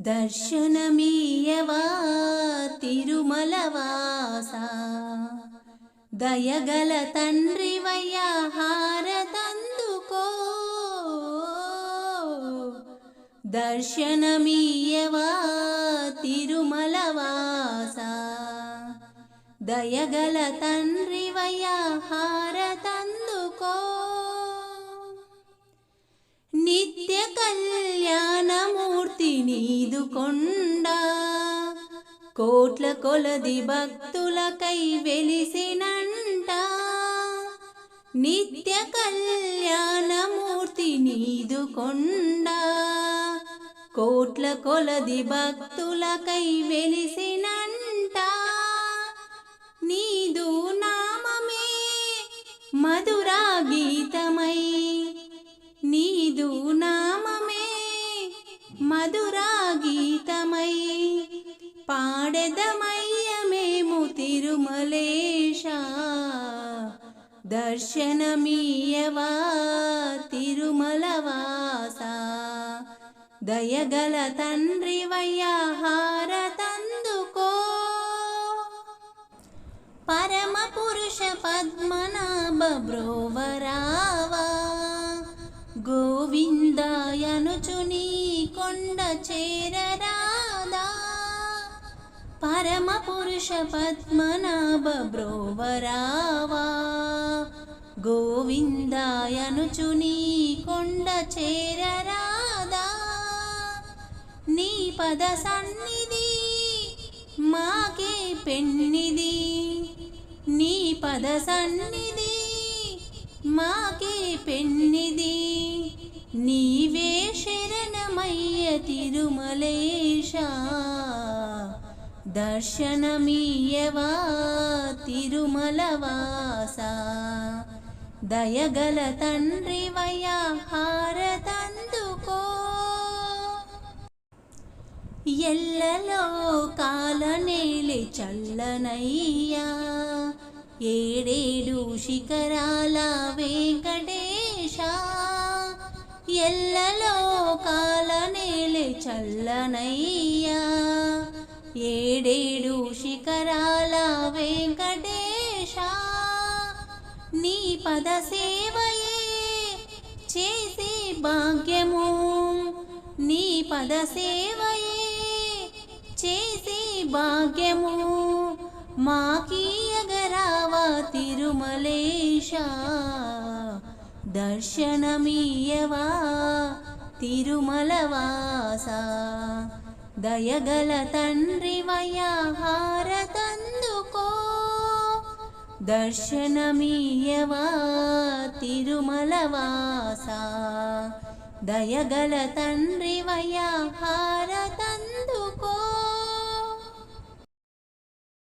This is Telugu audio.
దర్శనమీయవా తిరుమలవాస? దయగల తండ్రి వయ్యాహారతందుకో దర్శనమీయవా తిరుమలవాస? దయగల తండ్రి వయ్యాహారతందుకో నిత్య కళ్యాణమూర్తి నీదు కొండ కోట్ల కొలది భక్తులకై వెలిసినంట. నిత్య కళ్యాణమూర్తి నీదు కొండ కోట్ల కొలది భక్తులకై వెలిసినంట. మధురా గీతమై పాడెదమయ్య మేము తిరుమలేశ. దర్శనమీయవా తిరుమలవాస. దయగల తండ్రి వయ్యాహార తందుకో పరమ పురుష పద్మనాభ బ్రోవరావా. గోవిందాయనుచుని కొండ చేరరాదా? పరమ పురుష పద్మనాభ బ్రోవరావా? గోవిందాయనుచుని కొండ చేరరాదా? నీ పద సన్నిధి మాకే పెన్నిది నీ పద సన్నిధి మాకే పెన్నిది నీవే శరణమయ్య తిరుమలేశ దర్శనమీయవా తిరుమలవాస? దయగల తండ్రివయ్యా హారతందుకో. ఎల్లలో కాలనేలి చల్లనయ్యా ఏడేడు శిఖరాల వెంకటేశా. ఎల్లలో కాలనేలి చల్లనయ్యా ఏడేడు శిఖరాల వెంకటేశ నీ పద సేవయే చేసే భాగ్యము. నీ పద సేవయే చేసే భాగ్యము. మాకీయగరావా తిరుమలేశ. దర్శనమీయవా తిరుమలవాస. దయగల తండ్రి వయహారతందుకో దర్శనమీయవా తిరుమలవాస. దయగల తండ్రి వయహారత